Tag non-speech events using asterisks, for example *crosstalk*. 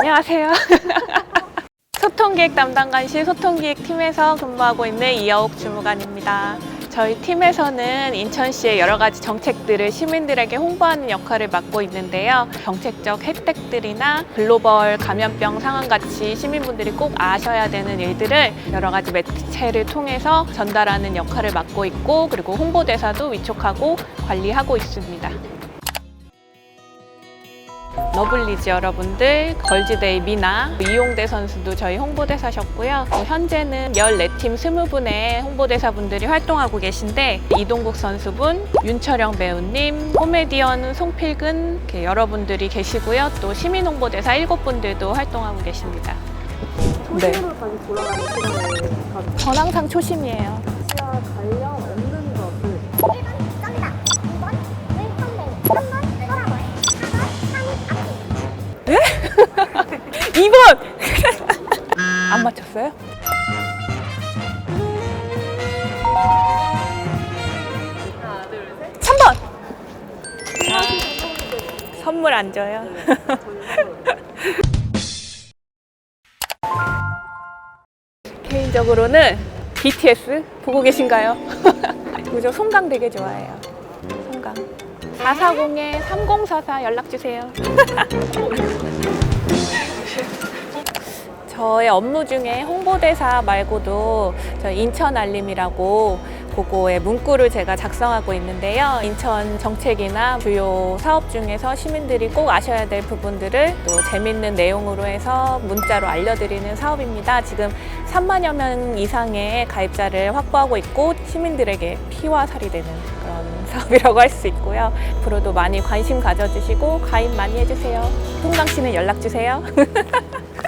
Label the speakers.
Speaker 1: 안녕하세요. *laughs* 소통기획 담당관실 소통기획팀에서 근무하고 있는 이여옥 주무관입니다. 저희 팀에서는 인천시의 여러 가지 정책들을 시민들에게 홍보하는 역할을 맡고 있는데요. 정책적 혜택들이나 글로벌 감염병 상황 같이 시민분들이 꼭 아셔야 되는 일들을 여러 가지 매체를 통해서 전달하는 역할을 맡고 있고 그리고 홍보대사도 위촉하고 관리하고 있습니다. 러블리즈 여러분들, 걸즈데이 미나, 이용대 선수도 저희 홍보대사셨고요. 또 현재는 14팀 20분의 홍보대사분들이 활동하고 계신데 이동국 선수분, 윤철영 배우님, 코미디언 송필근 이렇게 여러분들이 계시고요. 또 시민 홍보대사 7분들도 활동하고 계십니다. 네.
Speaker 2: 초심으로 다시 돌아가는 시간을.
Speaker 1: 전 항상 초심이에요.
Speaker 2: 시와 관련 없는 것을
Speaker 1: 2번! *laughs* 안 맞췄어요?
Speaker 2: 하나, 둘, 셋.
Speaker 1: 3번! 선물 안 줘요. *laughs* 개인적으로는 BTS 보고 계신가요? *laughs* 그죠? 송강 되게 좋아해요. 송강. 440에 3044 연락 주세요. 저의 업무 중에 홍보대사 말고도 저 인천 알림이라고 그거의 문구를 제가 작성하고 있는데요. 인천 정책이나 주요 사업 중에서 시민들이 꼭 아셔야 될 부분들을 또 재밌는 내용으로 해서 문자로 알려드리는 사업입니다. 지금 3만여 명 이상의 가입자를 확보하고 있고 시민들에게 피와 살이 되는 그런 *laughs* 사업이라고 할 수 있고요. 앞으로도 많이 관심 가져주시고 가입 많이 해주세요. 송강 씨는 연락 주세요. *laughs*